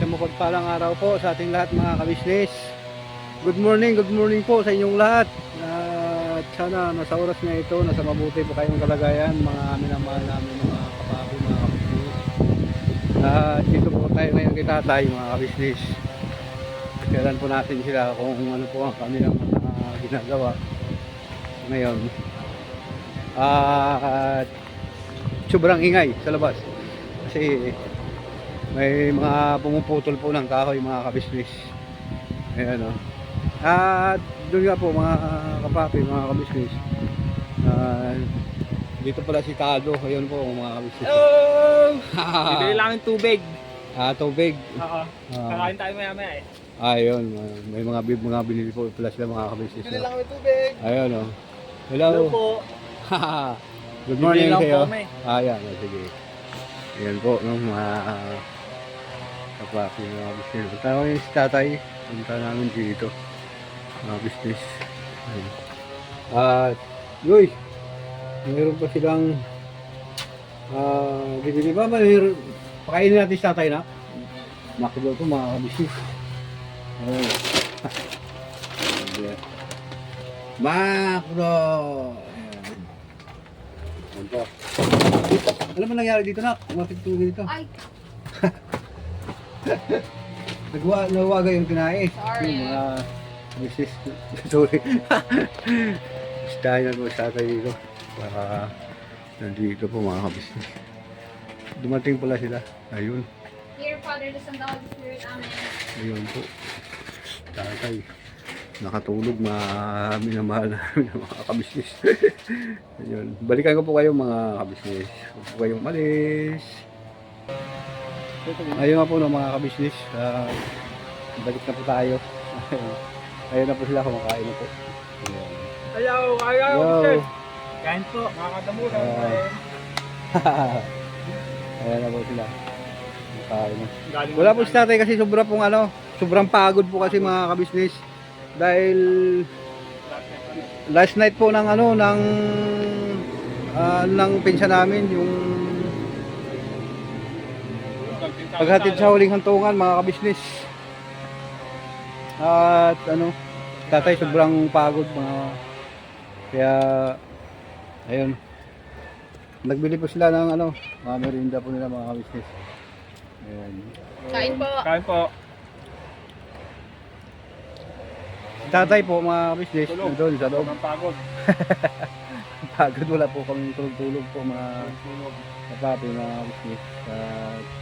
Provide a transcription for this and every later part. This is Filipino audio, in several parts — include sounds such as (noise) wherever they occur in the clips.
Isang mapagpalang araw po sa ating lahat mga kabisnes. Good morning, good morning po sa inyong lahat. At sana nasa oras na ito, nasa mabuti po kayong kalagayan, mga minamahal namin mga kapapo, mga kabisnes. At dito po tayo ngayon kay tatay, mga kabisnes. Kailan po natin sila kung ano po ang kanilang mga ginagawa ngayon. At sobrang ingay sa labas. Kasi may mga pumuputol po ng kahoy mga kabisnes. Ayan o. At doon nga po mga kapapi, mga kabisnes. Ah, dito pala si Tado. Ayun po mga kabisnes. Hello! (laughs) Bibili lang ng tubig. Ah, tubig. Oo. Ah, Kakain tayo maya maya eh. ayun. ah, may mga bib mga binili po pala sila mga kabisnes. Bibili lang ng tubig. Ayun o. Hello. Hello po. (laughs) Good morning kami. Ah, yan. Oh, sige. Ayan po, no, mga uh, kapapi, mga business. Punta kami si tatay. Punta namin dito. Mga business. At, yoy, mayroon pa silang ah, bibili ba? Mayroon, pakainin natin si tatay na. Makilaw po mga. Ayan. Makro! Ayan. Ba nangyari dito na? Umapit tubig dito. Ay, (laughs) Nagwa, nawaga yung kinain. Sorry. Yung mga misis. (laughs) Sorry. (laughs) Gustahin na ko sa tatay dito. Para nandito po mga kabisnes. Dumating pala sila. Ayun. dear Father, the Son, the Holy Spirit, Amen. Ayun po. Tatay. Nakatulog mga minamahal namin ng mga kabisnes. Ayun. Balikan ko po kayo mga kabisnes. Huwag po kayong malis. Ayun nga po no, mga kabisnes. Ah, balik na po tayo. (laughs) Ayun na po sila kumakain na po. Ayun. Hello, kaya Yo. Kain po, makakadamulan. Ah. Ayan (laughs) na po sila. Kumakain na. Wala po si tatay kasi sobra pong ano, sobrang pagod po kasi mga kabisnes. Dahil last night po ng ano, ng ah, ng pinsa namin, yung paghatid sa huling hantungan mga kabisnes. At ano, tatay sobrang pagod mga kaya ayun. Nagbili po sila ng ano, mga merinda po nila mga kabisnes. Ayan. Kain po. Kain po. Tatay po mga business Tulog. doon sa loob. Pagod. (laughs) Pagod wala po kami tulog-tulog po mga kapapi mga business. At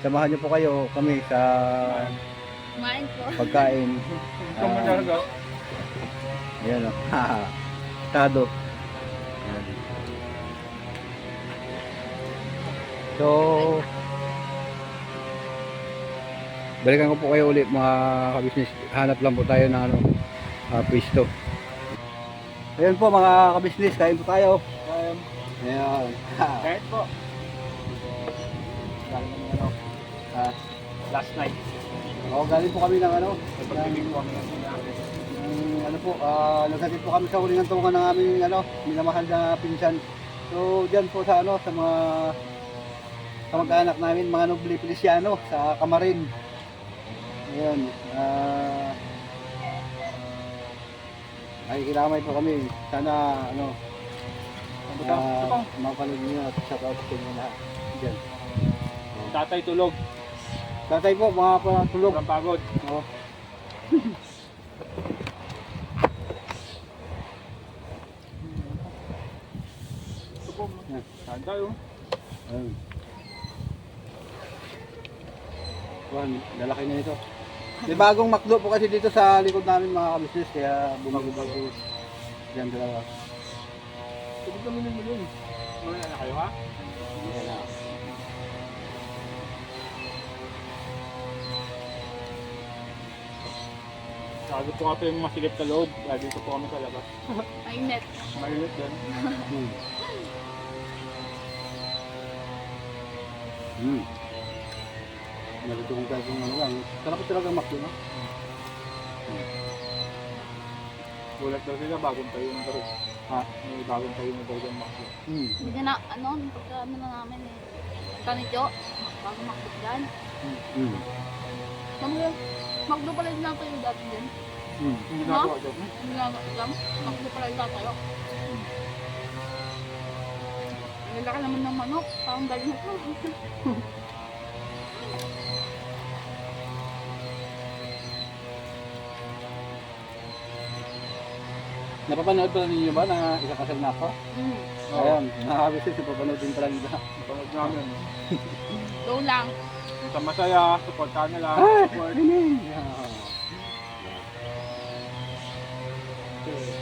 samahan niyo po kayo kami sa Kumain po. pagkain. Ikaw mo talaga. Ayan (laughs) o. Tado. Ayan. So, balikan ko po kayo ulit mga kabisnes. Hanap lang po tayo ng ano, uh, pwesto. Ayan po mga kabisnes, kain po tayo. Kain. Ayan. Kain po. Last night. oh, galing po kami ng ano. Pagpili ko kami. ng ano po, ah, naghatid po kami sa huling tungan ng aming ano, minamahal na pinsan. So, diyan po sa ano, sa mga kamag-anak namin, mga noble Feliciano sa Kamarin. Ayan. Ah, ay, kilamay po kami. Sana, ano, uh, mapanood nyo at shout out sa inyo lahat. Diyan. Tatay tulog. Tatay po, mga patulog. Sobrang pagod. Oh. Ito po. Kain tayo. Ayun. Juan, lalaki na ito. May bagong makdo po kasi dito sa likod namin mga kabisnes, kaya bumago-bago. Diyan dalawa. Ito kami naman yun. Wala na kayo ha? Ayan na. Sagot ko nga po yung masilip sa loob. Kaya dito po kami sa labas. (laughs) Mainit. Malinit din. (laughs) Hmm. Hmm. Nalutong tayo kung ano lang. Sarap ko talaga makdo, no? Gulat daw sila bagong tayo ng darog. Ha? May bagong tayo ng darog ang makdo. Hmm. Hindi na, ano, pagka ano na namin eh. Ganito, bago makot dyan. Hmm. Mag- Magdo pala din natin yung dati din. Hmm. Hindi ginagawa dyan. Hindi nga alam. Magdo pala din tayo. Ang laki naman ng manok. Parang dali mo to. (laughs) Napapanood pala ninyo ba na ikakasal na ako? Mm. Ayan, nakakabis din, napapanood din pala nila. Panood namin. Go lang. Sa masaya, supportahan nila. Ah, Support. Kasi,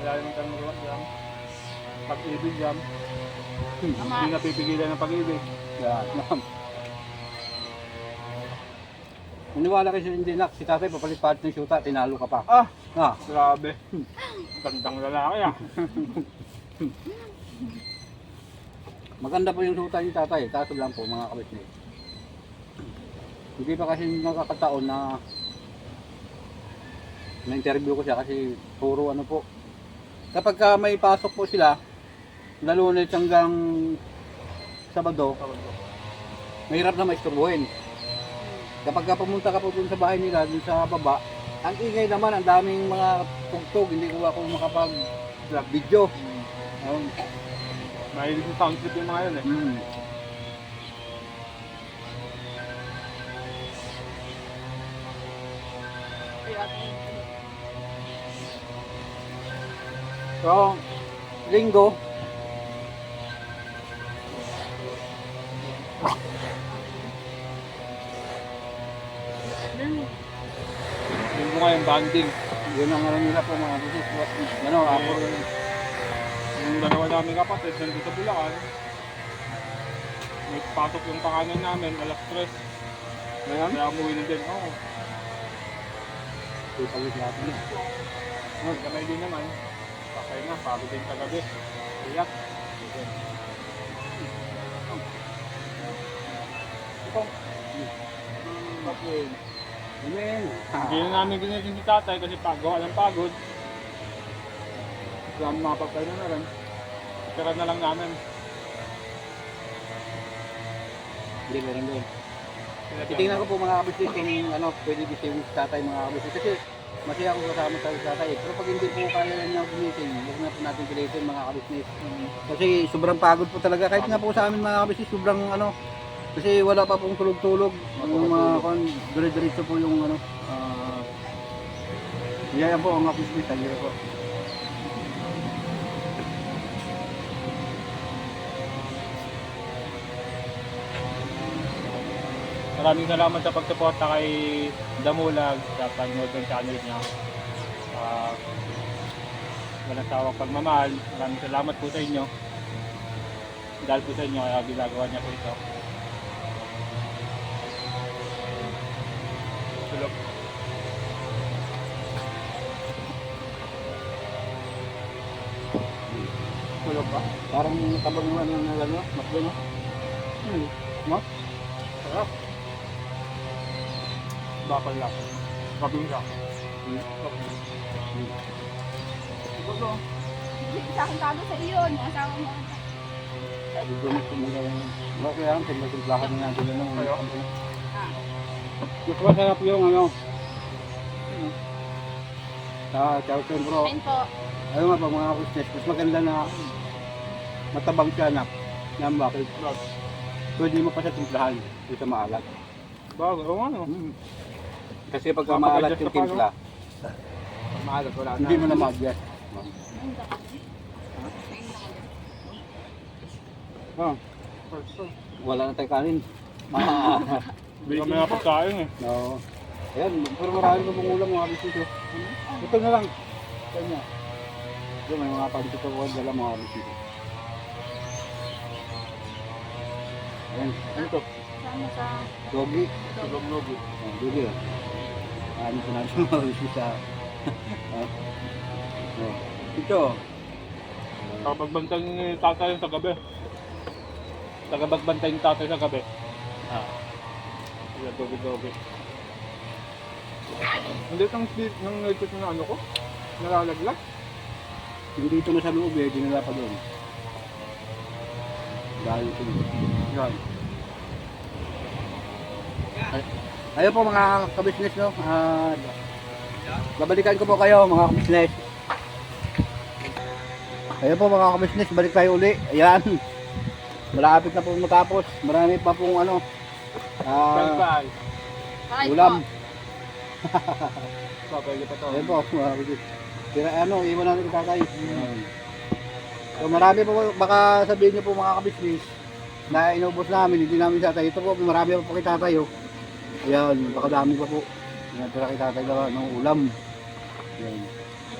Wala naman kami gawa dyan. Pag-ibig dyan. Hindi napipigilan ng pag-ibig. Yan, ma'am. Maniwala kayo sa hindi nak, si tatay papalit pa ng syuta, tinalo ka pa. Ah! Ah, Grabe. Gandang lalaki ah. maganda po yung syuta ni tatay, kaso lang po mga kabisnes. Hindi pa kasi nakakataon na na-interview ko siya kasi puro ano po. Kapag ka may pasok po sila, na hanggang Sabado, mahirap na maisturbuhin. Kapag ka pumunta ka po dun sa bahay nila, dun sa baba, ang ingay naman, ang daming mga tugtog, hindi ko ako makapag video. Um, Mahilig sa sound trip yung mga yun eh. mm. So, linggo, mga yung banding. yun ang alam nila po mga busis. Ano, ako, Yung dalawa namin kapatid, nandito sa Bulacan. May pasok yung pangalan namin, alas 3. ngayon, Kaya umuwi na din. Oo, ipagit natin. oh, kamay din naman. Patay na, pagod din kagabi. Iyak. Okay. Amen. Hindi na namin ginitin si tatay kasi pagawa ng pagod. Kaya mapagkay na na rin. Tira na lang namin. Hindi rin doon. Titingnan ko po mga kabisnes kung ano, pwede gising sa tatay mga kabisnes. Kasi masaya ako kasama sa tatay. Pero pag hindi po kaya niya gumising, huwag na po natin pilitin mga kabisnes. Kasi sobrang pagod po talaga. Kahit nga po sa amin mga kabisnes, sobrang ano, kasi wala pa pong tulog-tulog. Yung mga kon, dire-diretso po yung ano. Uh, yan po ang kabisnes. Thank po. Maraming salamat sa pagsuporta kay Damulag sa ng channel niya. Uh, walang sawang pagmamahal. Maraming salamat po sa inyo. Dahil po sa inyo kaya ginagawa niya po ito. Tulog. Tulog pa. Parang tabang yung ano na ano, matlo no? Hmm. Mat? Sarap. Bakal lang. Kabing lang. Hmm. Ito sa akin talo sa iyo. Yung asawa mo. Gusto mo kumula yung... Wala kaya ang pinagsimplahan na natin ano. Kayo? Ah. Mas masarap yung ano. Sa chow chow bro. Ayun nga ba mga kusnes, mas maganda na matabang siya na na bakit pwede mo pa siya timplahan sa maalat. Bago. Ano. Mm. Kasi pagka maalat yung timpla, Maalat wala hindi mo na ma-adjust. Oh, wala na tayong kanin. Ah, (laughs) Hindi kami nga pagkain eh. no. Ayan, pero marami pa pong ulam mga bisito. Ito na lang. Kanya. Ito may mga pabisito ko dala mga bisito. Ayan, ano to? Sama sa... Doggy. Tulog-logo. Ano mga bisito (laughs) sa... (laughs) Oh. Ito. Tagapagbantay ni tatay sa gabi. Tagapagbantay ni tatay sa gabi. Ah. Sila dogi-dogi. Hindi itong sleep ng nagkit na ano ko? Nalalaglag? Yung dito na sa loob eh, dinala pa doon. Dahil ito. Yan. Ayun po mga kabisnes no. Ah, babalikan ko po kayo mga kabisnes. Ayun po mga kabisnes, balik tayo uli. Ayan. Malapit na po matapos. Marami pa pong ano. Bye ulam. Ayun po mga kabisnes. Tira ano, iwan natin kay tatay. Ayan. So marami po, baka sabihin niyo po mga kabisnes, na inubos namin, hindi namin sa tatay. Ito po, marami pa po kay tatay. Ayan, baka dami pa po. Ayan, tira kay tatay na ng ulam. Ayan.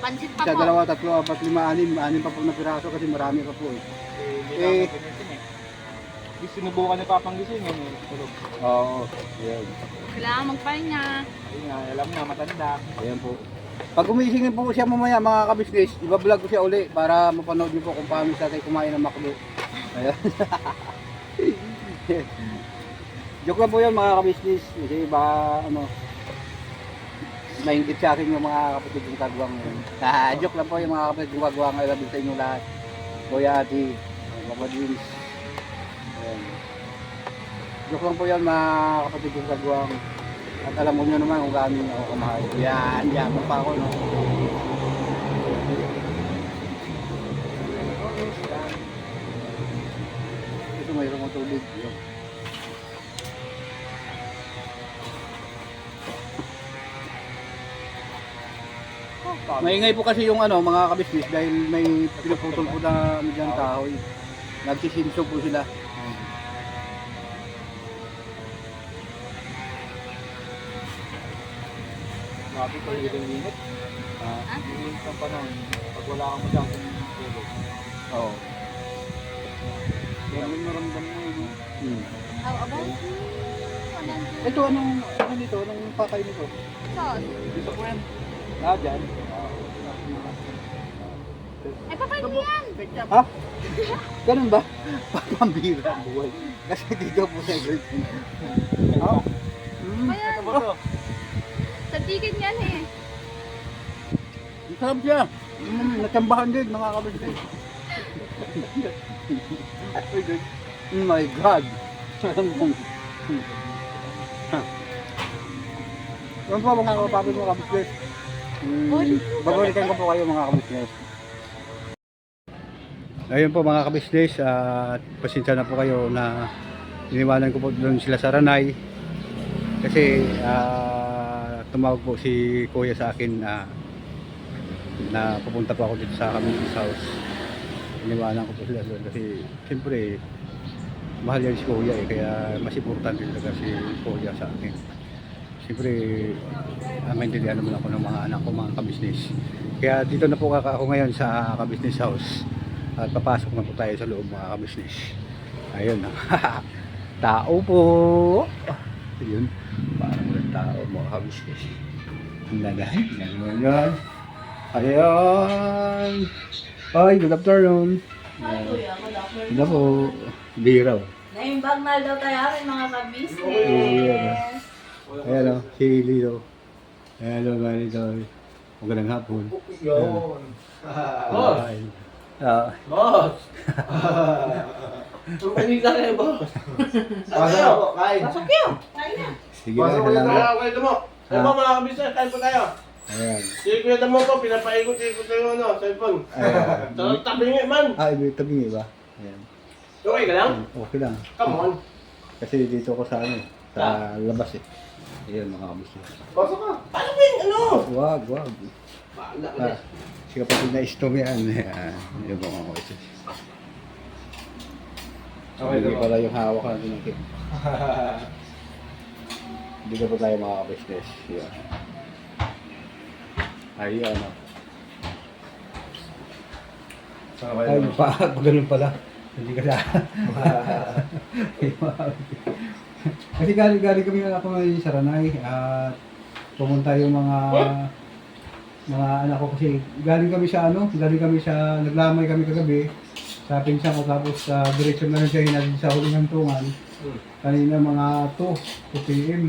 Pansit pa Isa, po. dalawa, tatlo, apat, lima, anim. Anim pa po na piraso kasi marami pa po eh. Eh, eh. sinubukan ni Papang gising yun eh. Tulog. Oo, ayan. Kailangan magpahinga. Ayun nga, alam na, matanda. Ayan po. Pag gumising po siya mamaya mga kabisnes, ibablog ko siya uli para mapanood niyo po kung paano siya tayo kumain ng makdo. Ayan. (laughs) Joke lang po yun mga kabisnes. Kasi baka ano, nainggit sa akin yung mga kapatid kong kagwang ngayon. Ah, joke lang po yung mga kapatid kong kagwang. Love you sa inyo lahat. Kuya, ati, Papa. Ayan. Joke lang po yan mga kapatid kong kagwang. At alam mo nyo naman kung gaano ako kamahal. Yan, yan pa ako, no? Ito mayroon kong tubig. Yun. Maingay po kasi yung ano, mga kabisnes dahil may pinuputol po na medyan kahoy. Nagsisinso po sila. Grabe ko yung init. Ah, Yung init ng panahon. Pag wala kang masyadong tulog. Oo. Yan yung naramdam mo yun. Hmm. How about you? Walang Ito anong ano dito? Anong pakay nito? sauce. Gusto ko yan. Ah, dyan. Ay, papain mo yan. Ha? Ganun ba? (laughs) Pambira ang buhay. Kasi dito po sa girlfriend. Ha? Hmm. Ano ba to? Sa ticket yan eh. Ang sarap siya. Mm, natsambahan din kabisnes. (laughs) oh my God. Yan po mga kapapit mga kabisnes. Mm, babalikan ko po kayo mga kabisnes. Ayun po mga kabisnes, at pasensya na po kayo na iniwanan ko po doon sila sa Ranay. Kasi ah, tumawag po si Kuya sa akin na na pupunta po ako dito sa Community House. Iniwanan ko po sila doon kasi siyempre mahal yan si Kuya eh kaya mas importante talaga si Kuya sa akin. Siyempre uh, maintindihan naman ako ng mga anak ko mga kabisnes. Kaya dito na po ako ngayon sa kabisnes house at papasok na po tayo sa loob mga kabisnes. Ayun na. (laughs) tao po. Ayun. Parang walang tao mga kabisnes. Nagay. Yan yan. Ayan. Ay, good afternoon. Ay, kuya, good afternoon. Ano po? Biraw. Naimbag na daw tayo rin mga kabisnes. Ayan. Ayan o, si Lito. Ayan o, ganito. Magandang hapon. Yun. Ay. Ah, Boss! Tumingin ka kayo, boss. Pasok po, kain. Pasok yun. Kain na. sige na, Pasok kayo salamat. kayo mo. Ano Ah. po mga kabisnes, kain po tayo. Ayan. Si Kuya Damo po, pinapaikot-ikot na yung ano, cellphone. Ayan. Sa tabi man. Ah, ibig tabingi ba? Ayan. Okay ka lang? Okay lang. Come on. Kasi dito ko sa ano, sa labas eh. Ayan mga kabisnes. Pasok ka. Paano ba yung ano? Wag, wag. Baala ka Ah, na. Si kapatid na istom yan. Ayan. Yung mga kabisnes. Okay, Hindi pala yung hawak natin ng cake. Dito po tayo mga business. Yan. Ayun. ano. Ay, pa, pag ganun pala. Hindi ka na. (laughs) Kasi galing, galing kami ako ngayon sa Ranay at pumunta yung mga mga anak ko kasi galing kami sa ano, galing kami sa, naglamay kami kagabi sa pinsan ko tapos sa diretso na siya hinagin sa huling hantungan. Kanina mga 2, 2 p.m.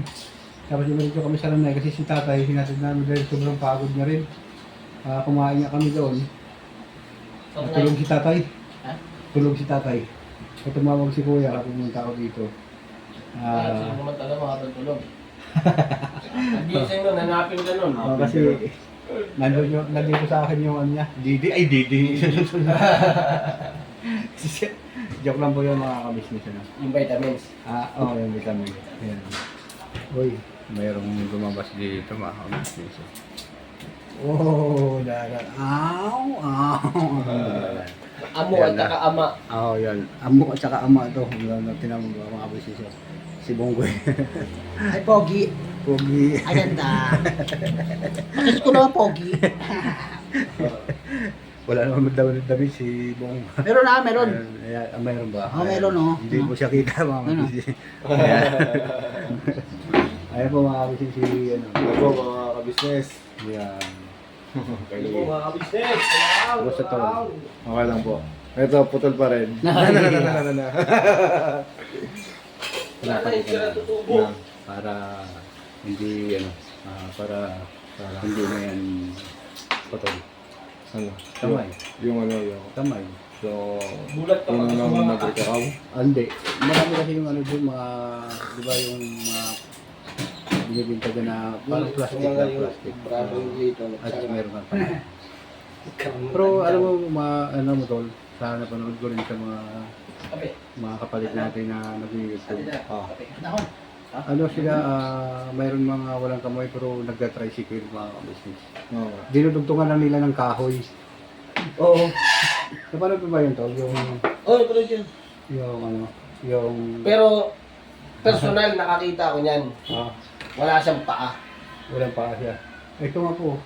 Tapos yung diretso kami sa Ranay kasi si tatay hinatid namin dahil sobrang pagod niya rin. Ah, kumain niya kami doon. Tulog si tatay. Ha? Tulog si tatay. Kaya tumawag si kuya kapag pumunta ako dito. Ah, Ah, sino naman talaga makatutulog? (laughs) Gising nun, hanapin ka nun. Oh, kasi nandun yung, nandito sa akin yung ano niya. Didi, ay Didi. (laughs) Joke lang po yung mga kabisnes ano. Yung vitamins. Ah, oo, oh, yung vitamin. Ayan. Uy, mayroong lumabas dito mga kabisnes. Oh, dagat. Aw, aw. Amo Yan at saka ama. Oo, yan. Amo at saka ama to. Yung tinamo mga kabisnes. Si Bonggoy. Ay, Pogi. Pogi. Ay, ganda. Pakis ko naman, Pogi. (laughs) Wala naman damit si Bong. Meron na, meron. Ayan, ayan, ah, mayroon ba? Ah, mayroon, oh. Hindi po siya kita mga Ano? Ayan. Ayan po mga kabisnes si ano. Ako mga kabisnes. Yan. Kayo. mga kabisnes. Basta to. Okay lang po. Ito, putol pa rin. (laughs) (laughs) Pinapalik Sira na tutubo. na para hindi ano, ah, para para hindi na yan patol. Ano? Kamay. Yung ano, yung... Kamay. So, Bulat ka yung pa nang mga nagkakaw. Ah, hindi. Marami kasi yung ano doon, mga, di ba yung mga binibinta dyan na parang plastic na plastic. Bravo yung dito. At meron ka pa. Pero alam mo, mga, ano mo tol, sana panood ko rin sa mga Kape. mga kapalit natin na nag-YouTube. Ah. Nahon. Ano sila, ah, mayroon mga walang kamay pero nagda-tricycle mga business. Oo. Dinudugtungan lang nila ng kahoy. Oo. Napanood mo ba yun tol? Yung, Oo, napanood yun. yung ano, yung, Pero, personal, nakakita ko niyan. ah, Wala siyang paa. walang paa siya. Ito nga po.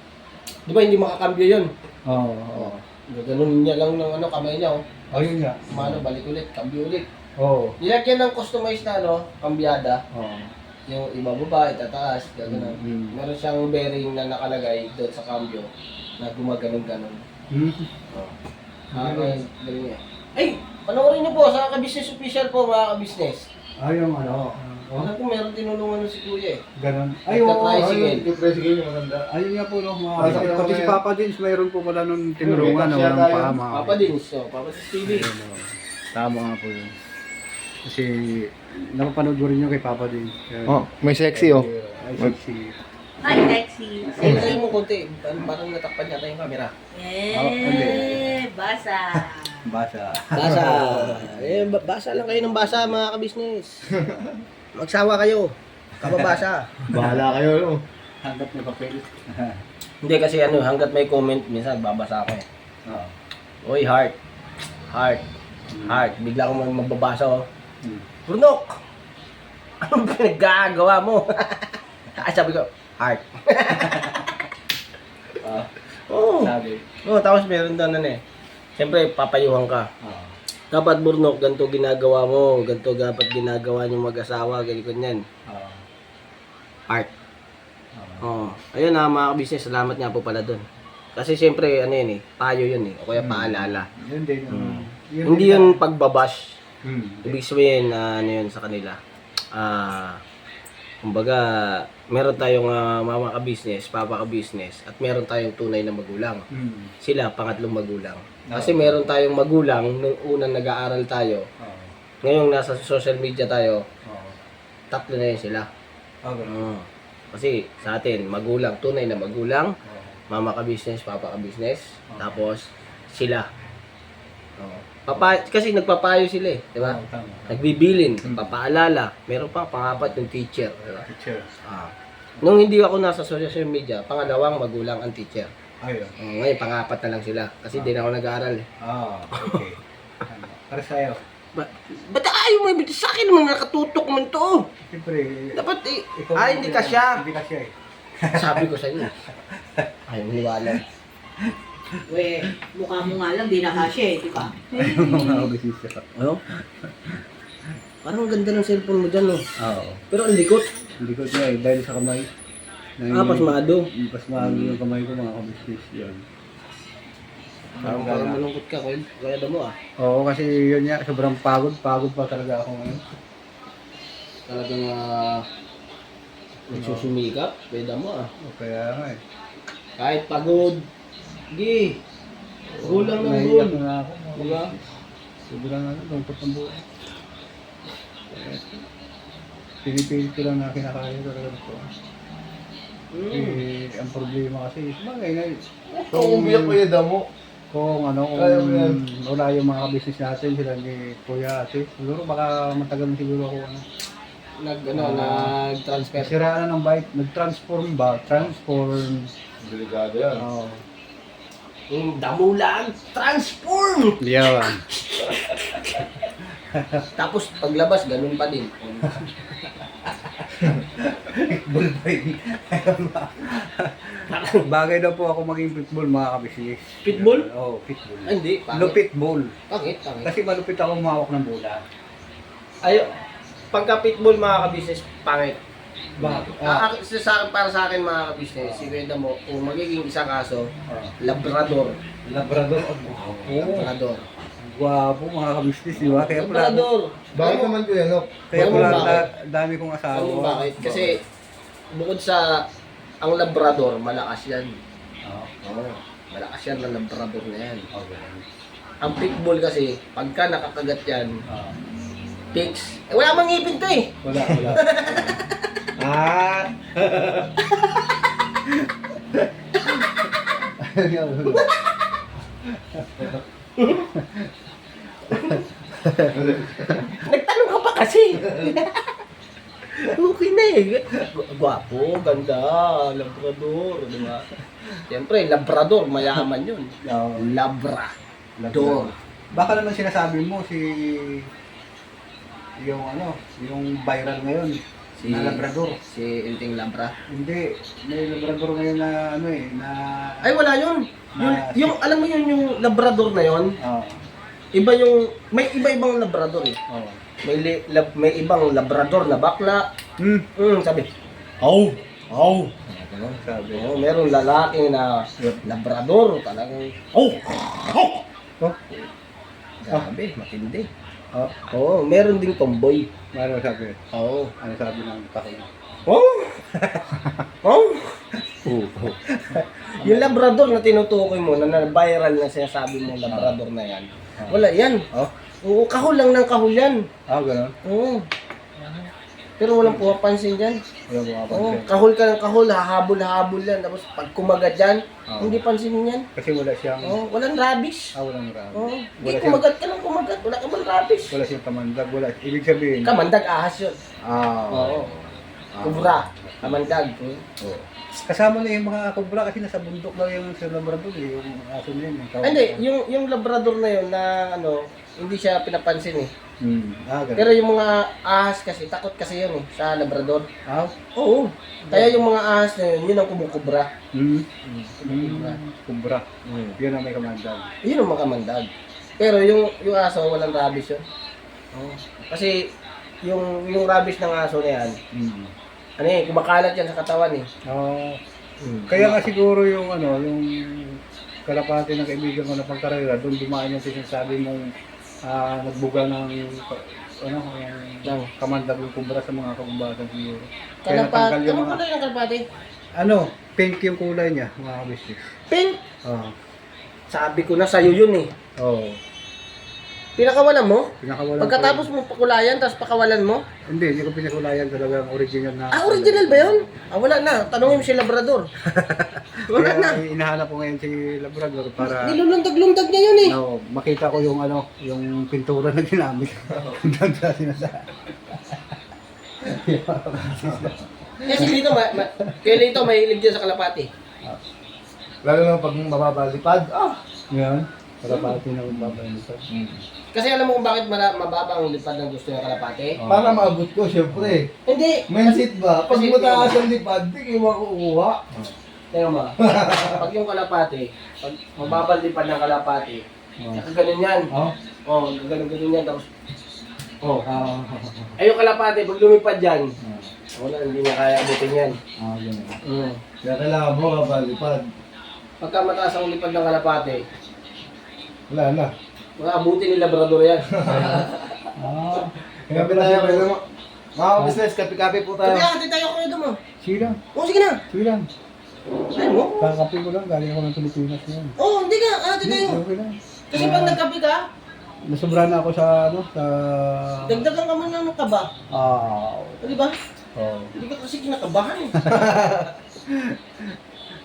Di ba hindi makakambyo yun? Oo, oo. Ganun niya lang ng ano, kamay niya. Oh. Oh, yun nga. Mano, balik ulit, kambyo ulit. Oo. Nilagyan ng customized na ano, kambyada. Oo. Yung iba baba, itataas, gano'n. Mm. Meron siyang bearing na nakalagay doon sa cambio na gumaganon-ganon. Hmm. Ah, okay, galing niya. Ay, panoorin niyo po sa ka-business official po mga ka-business. Ah, yung ano. Oh, Ano po, meron tinulungan si Kuya eh. ganun. Ay, oo. Nagka-tricycle. Yung tricycle yung maganda. Ayun nga po, no, mga, Ah, sa- pati si Papa Dins, mayroon po pala nung tinulungan na walang paa, mga Papa din, so, Papa si TV. Ayun, oo. Tama nga po yun. Kasi, napapanood ko rin yun kay Papa Dins. Ayun. Oh, may sexy oh. Ay, sexy. Hi, Lexi. Hintay mo konti, parang parang natakpan yata yung camera. Eh, basa. Basa. Basa. (laughs) eh, ba- basa lang kayo ng basa mga ka-business. Magsawa kayo. Kababasa. (laughs) Bahala kayo no. Hanggap na papel. (laughs) Hindi kasi ano, hanggat may comment, minsan babasa ako eh. Oo. Oy, heart. Heart. Heart. Bigla akong mag- magbabasa oh. Hmm. Brunok! (laughs) Anong pinagagawa mo? (laughs) Ay, sabi ko, heart. (laughs) Ah, Oo. sabi. Oh, tapos meron daw na eh. Siyempre, papayuhan ka. Oo. Dapat burnok, ganito ginagawa mo, ganito dapat ginagawa yung mag-asawa, ganito ganyan. Oo. Heart. Oo. Oh. Ayun na mga business salamat nga po pala doon. Kasi siyempre, ano yun eh, payo yun eh, o kaya paalala. Yun din. ano, Hindi din yun pagbabash. Hmm. Ibig sabihin, na ano yun sa kanila. Ah, kumbaga, meron tayong ah, mama ka-business, papa ka-business, at meron tayong tunay na magulang. Hmm. Sila, pangatlong magulang. Ah. Kasi meron tayong magulang nung unang nag-aaral tayo. Oo. Ngayong nasa social media tayo, Oo. tatlo na yun sila. Okay. Oo. Kasi sa atin, magulang, tunay na magulang, Oo. mama ka-business, papa ka-business, Oo. tapos sila. Oo. Papa, kasi nagpapayo sila eh, di ba? Oo, tama. Nagbibilin, Mm. nagpapaalala. Meron pa, pangapat yung teacher. di ba? Teacher. Ah. Nung hindi ako nasa social media, pangalawang magulang ang teacher. Ayun. Oh, ngayon, pangapat na lang sila. Kasi di na ako nag-aaral eh. Ah, okay. Ano, Para sa'yo. Ba ba't ayaw mo ibig sa akin naman nakatutok man to? Siyempre, Dapat eh, ikaw ah, hindi ka siya. Hindi ka siya eh. Sabi ko sa inyo. Ayaw maniwala. (laughs) We, mukha mo nga lang, di na kasya eh, di ba? Mga kabisnes ka. Ano? Parang ang ganda ng cellphone mo dyan, no? Oo. Pero ang likot. Hindi ko siya eh, dahil sa kamay. Ah, pasmado. Pasmado yung kamay ko mga kabisnes. Yun. Parang parang malungkot ka, kuya. Kuya mo ah. Oo, kasi yun nga, sobrang pagod. Pagod pa talaga ako ngayon. Talagang uh, nagsusumikap. Kuya mo ah. O, Kaya nga eh. Kahit pagod. Gi. Gulang ng gul. na ako. mga Diba? Sobrang ano, lungkot ng buhay. pinipilit ko lang na kinakaya talaga ito. Mm. Eh, ang problema kasi, bagay na, Kung umiyak ko yung damo. kung ano, kung Kaya mo yan. wala yung mga business natin, sila ni Kuya Ate, siguro baka matagal na siguro ako ano. Nag, ano, Ah. nag-transfer. Siraan na ng bike, nag-transform ba? Transform. Delikado yan. Oo. Yung damulang transform! Yeah. (laughs) Tapos paglabas, ganun pa din. Bullfight. Bagay daw po ako maging pitbull mga kabisnes. Pitbull? Oo, oh, pitbull. Ay, hindi. Pangit. Lupit bull. Pangit, pangit. Kasi malupit ako umawak ng bola. Ayo, pagka pitbull mga kabisnes, pangit. Bakit? Ah, ak- sa, sa akin, para sa akin mga kabisnes, si Kuya mo, kung magiging isang kaso, Ah. Labrador. Labrador. Oo. Labrador. Gwapo mga kabisnes, di ba? Kaya pala, Labrador. Bakit naman ko yan, no? kaya pala da- dami kong asawa. Alam mo bakit? Kasi bukod sa ang Labrador, malakas yan. Oo. Oo. Malakas yan ng Labrador na yan. Okay. Ang pitbull kasi, pagka nakakagat yan, Ah. fix. Eh, wala mang ngipin to eh. Wala, wala. (laughs) ah! Nagtanong ka pa kasi. okay na eh. Gwapo, ganda, Labrador, di ba? Siyempre, Labrador, mayaman yun. Labra. Labrador. Baka naman sinasabi mo si yung ano, yung viral ngayon, Si, na Labrador. si Inting Labra. Hindi, may Labrador ngayon na ano eh, na Ay, wala yun. Yung, Na- yung, alam mo yun, yung Labrador na yun, Oo. iba yung, may iba-ibang Labrador eh. Oo. May, li, lab, may ibang Labrador na bakla. Hmm. Mm, sabi, Aw! Aw! Ano sabi? oh, merong lalaki na Labrador, talagang, Aw! Aw! Oh, grabe, oh, Oo, meron ding tomboy. ano sabi? Oo. Ano sabi ng takot? Oh! oh! yung Labrador na tinutukoy mo, na na- viral na sinasabi mo Labrador na yan, wala yan. Oh? Oo, kahul lang ng kahul yan. Ah, ganun? Oo. Pero walang pumapansin dyan. Wala mo Oo, kapansin. kahul ka ng kahul, hahabol-habol yan. Tapos pag kumagat yan, Oo. hindi pansinin yan. Kasi wala siyang... Oo, walang rabish. Ah, walang rami. Oo, Wala hindi siyang, kumagat ka ng kumagat, wala ka bang rabish. wala siyang kamandag. Wala. Ibig sabihin... Kamandag ahas yun. Ah. Oo. Ah. Kubra, kamandag. Oo. Kasama na yung mga kubra kasi nasa bundok daw yung sa Labrador eh, yung aso na yun. Yung Ah, Hindi, yung, yung Labrador na yun na ano, hindi siya pinapansin eh. Hmm. Ah, ganun. Pero yung mga ahas kasi, takot kasi yun eh, sa Labrador. Ah, Oo. Kaya yung mga ahas na yun, yun ang kumukubra. hmm. Kumukubra. Hmm. Kubra. Yun ang may kamandag. Yun ang makamandag. Pero yung yung aso, walang rabies yun. Oo. Kasi yung yung rabies ng aso na yan, Hmm. ano eh, kumakalat yan sa katawan eh. Oh. Kaya nga siguro yung ano, yung kalapati ng kaibigan ko na pagkarera, doon dumaan yung sinasabi mong ah, nagbuga ng ano, yung Ng kamandag yung kubra sa mga kagumbatan siguro. Kaya kalapati. natanggal yung Ano mga, kalapati? ano, pink yung kulay niya, mga kabisnes. Pink! Oo. Sabi ko na sa'yo yun eh. Oo. Pinakawalan mo? Pinakawalan Pagkatapos mo pakulayan, tapos pakawalan mo? hindi, hindi ko pinakulayan talaga ang original na. Ah, original ba yun? Ah, wala na. Tanungin mo si Labrador. (laughs) wala Kaya na. inahanap ko ngayon si Labrador para Nilulundag-lundag niya yun eh. no, makita ko yung ano, yung pintura na ginamit. Doon sa sinasabi. Kasi dito, ma, ma, kaya dito mahilig dyan sa kalapati. Lalo na pag mababalipad. Ah! Yan. Kalapati na babay nito. Kasi alam mo kung bakit mala, mababa ang lipad ng gusto ng kalapati? Para maabot ko, syempre. Hindi. Mindset ba? Pag Kasi- mataas ang lipad, di ko makukuha. Tingnan mo. pag yung kalapati, pag mababal lipad ng kalapati, saka ganun yan. Oh. Oo, oh, ganun ganun yan. Tapos, Oh. Ah, ay yung kalapati, pag lumipad yan, wala, hindi niya kaya abutin yan. ah, ganun. Mm. Kaya kailangan mo mabalipad. Pagka mataas ang lipad ng kalapati, Wala na. mga abutin ni Labrador yan. (laughs) Ah. Kaya Kapi pala tayo, pwede mo. Mga business, kapi-kapi po tayo. Sabi, ate tayo ko ito mo. Sige lang. Oo, sige na. Sige lang. Ay mo? Kakapi ko lang. Galing ako ng Pilipinas ngayon. Oo, hindi ka. Hindi, tayo. okay lang. Kasi pag nagkape ka, nasobra na ako sa ano sa Dagdagan ka man ng kaba. ah Di ba? oh, Hindi ka kasi kinakabahan eh. (laughs)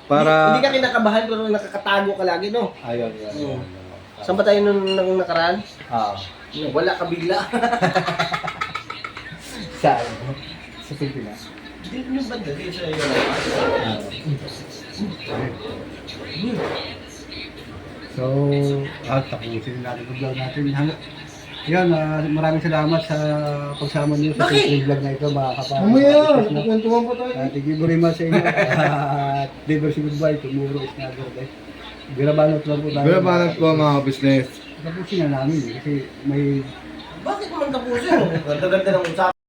para Hindi ka kinakabahan pero nakakatago ka lagi, no? ayun ayun, ayun. Saan ba tayo nung, nung nakaraan? ah Wala ka bigla. (laughs) sa sa Pilipinas Hindi mo ba dali sa iyo? So, ah, tapusin natin yung vlog natin. Hanggang, yan, ah, maraming salamat sa pagsama niyo sa Bakit? vlog na ito, mga kapatid. Mamaya, nagkwentuhan pa tayo. Uh, thank you very much sa inyo. (laughs) At diversity goodbye, tomorrow is another day. Birabanot lang po tayo. Binabanat ko mga business. Tapusin na namin eh, kasi may Bakit naman tapusin? Ganda-ganda ng usapan.